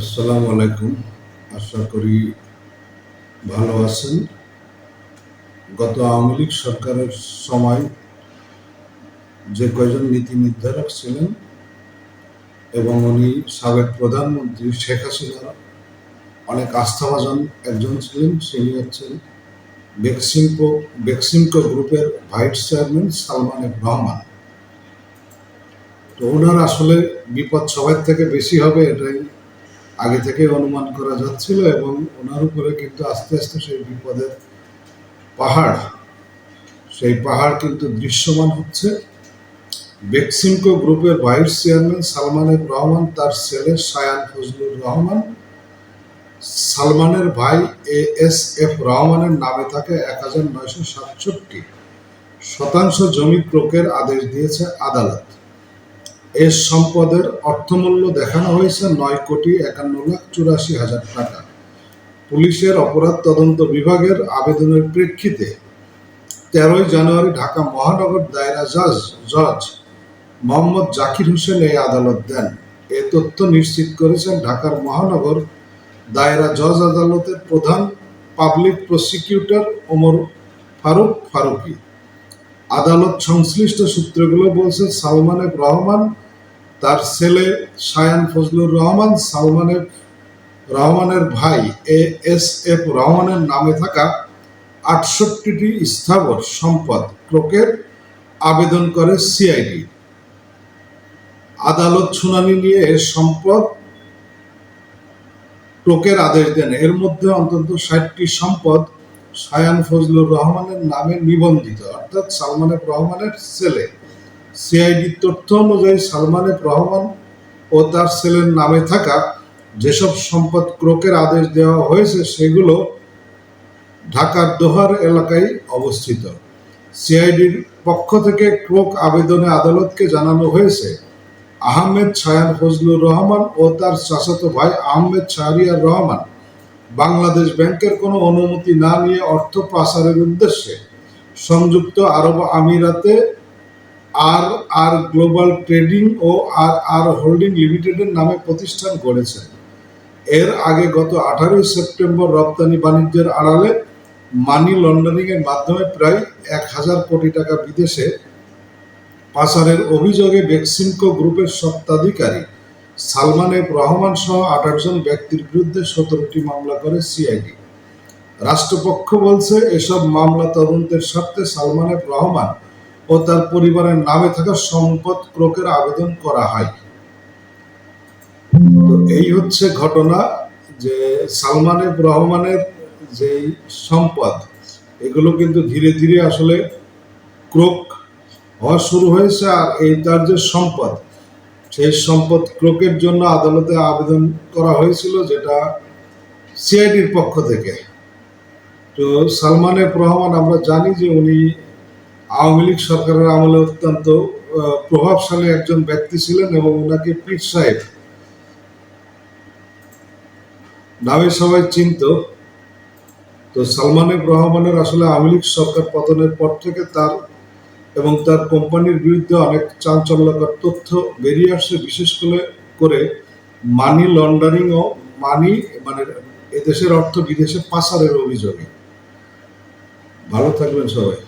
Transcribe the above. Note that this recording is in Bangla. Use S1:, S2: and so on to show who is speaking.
S1: আসসালামু আলাইকুম। আশা করি ভালো আছেন। গত আওয়ামী লীগ সরকারের সময় যে কয়জন নীতি নির্ধারক ছিলেন এবং উনি সাবেক প্রধানমন্ত্রী শেখ হাসিনার অনেক আস্থাভাজন একজন ছিলেন, তিনি হচ্ছেন বেক্সিমকো বেক্সিমকো গ্রুপের ভাইস চেয়ারম্যান সালমান রহমান। তো ওনার আসলে বিপদ সবার থেকে বেশি হবে এটাই আগে থেকে অনুমান করা যাচ্ছিল এবং ওনার উপরে কিন্তু আস্তে আস্তে সেই বিপদের পাহাড়, সেই পাহাড় কিন্তু দৃশ্যমান হচ্ছে। বেক্সিমকো গ্রুপের ভাইস চেয়ারম্যান সালমান রহমান, তার ছেলে সায়ান ফজলুর রহমান। সালমানের ভাই এ এস এফ রহমানের নামে থাকে এক হাজার নয়শো সাতষট্টি। শতাংশ জমি ক্রোকের আদেশ দিয়েছে আদালত। এর সম্পদের অর্থমূল্য দেখানো হয়েছে নয় কোটি একান্ন লাখ চুরাশি হাজার টাকা। পুলিশের অপরাধ তদন্ত বিভাগের আবেদনের প্রেক্ষিতে তেরোই জানুয়ারি ঢাকা মহানগর দায়রা জজ জজ মোহাম্মদ জাকির হোসেন এই আদালত দেন। এ তথ্য নিশ্চিত করেছেন ঢাকার মহানগর দায়রা জজ আদালতের প্রধান পাবলিক প্রসিকিউটর ওমর ফারুক ফারুকি। আদালত সংশ্লিষ্ট সূত্রগুলো বলছে সালমান এফ রহমান, তার ছেলে সায়ান ফজলুর রহমান, সালমান এফ রহমানের ভাই এ এস এফ রহমানের নামে থাকা আটষট্টিটি স্থাবর সম্পদ ক্রোকের আবেদন করে সিআইডি। আদালত শুনানি নিয়ে এর সম্পদ ক্রোকের আদেশ দেন। এর মধ্যে অন্তত ষাটটি সম্পদ সায়ান ফজলুর রহমানের নামে নিবন্ধিত, অর্থাৎ সালমান এফ রহমানের ছেলে। সিআইডির তথ্য অনুযায়ী সালমান এফ রহমান ও তার ছেলের নামে থাকা যেসব সম্পদ ক্রোকের আদেশ দেওয়া হয়েছে, সেগুলো ঢাকার দোহার এলাকায় অবস্থিত। সিআইডির পক্ষ থেকে ক্রোক আবেদনে আদালতকে জানানো হয়েছে, আহমেদ ছায়ান ফজলুর রহমান ও তার চাচাতো ভাই আহমেদ শাহরিয়ার রহমান বাংলাদেশ ব্যাংকের কোনো অনুমতি না নিয়ে অর্থ পাচারের উদ্দেশ্যে সংযুক্ত আরব আমিরাতে আর আর গ্লোবাল ট্রেডিং ও আর আর হোল্ডিং লিমিটেডের নামে প্রতিষ্ঠান গড়েছেন এর আগে গত আঠারোই সেপ্টেম্বর রপ্তানি বাণিজ্যের আড়ালে মানি লন্ডারিং এর মাধ্যমে প্রায় এক হাজার কোটি টাকা বিদেশে পাচারের অভিযোগে বেক্সিমকো গ্রুপের স্বত্বাধিকারী সালমান এফ রহমান সহ আঠাশ জন ব্যক্তির বিরুদ্ধে সতেরোটি মামলা করে সিআইডি। রাষ্ট্রপক্ষ বলছে, এসব মামলা তদন্তের স্বার্থে সালমান এফ রহমান ও তার পরিবারের নামে থাকা সম্পদ ক্রোকের আবেদন করা হয়। তো এই হচ্ছে ঘটনা যে সালমান এফ রহমানের যে সম্পদ, এগুলো কিন্তু ধীরে ধীরে আসলে ক্রোক হওয়া শুরু হয়েছে আর এই তার যে সম্পদ সেই সম্পদ ক্রোকের জন্য আদালতে আবেদন করা হয়েছিল যেটা সিআইডির পক্ষ থেকে। তো সালমান এফ রহমান আমরা জানি যে উনি আওয়ামী লীগ সরকারের আমলে অত্যন্ত প্রভাবশালী একজন ব্যক্তি ছিলেন এবং ওনাকে পীর সাহেব নামে সবাই চিনত। তো সালমান রহমানের আসলে আওয়ামী লীগ সরকার পতনের পর থেকে তার এবং তার কোম্পানির বিরুদ্ধে অনেক চাঞ্চল্যকর তথ্য বেরিয়ে আসছে, বিশেষ করে করে মানি লন্ডারিং ও মানি মানে এদেশের অর্থ বিদেশে পাচারের অভিযোগে। ভালো থাকবেন সবাই।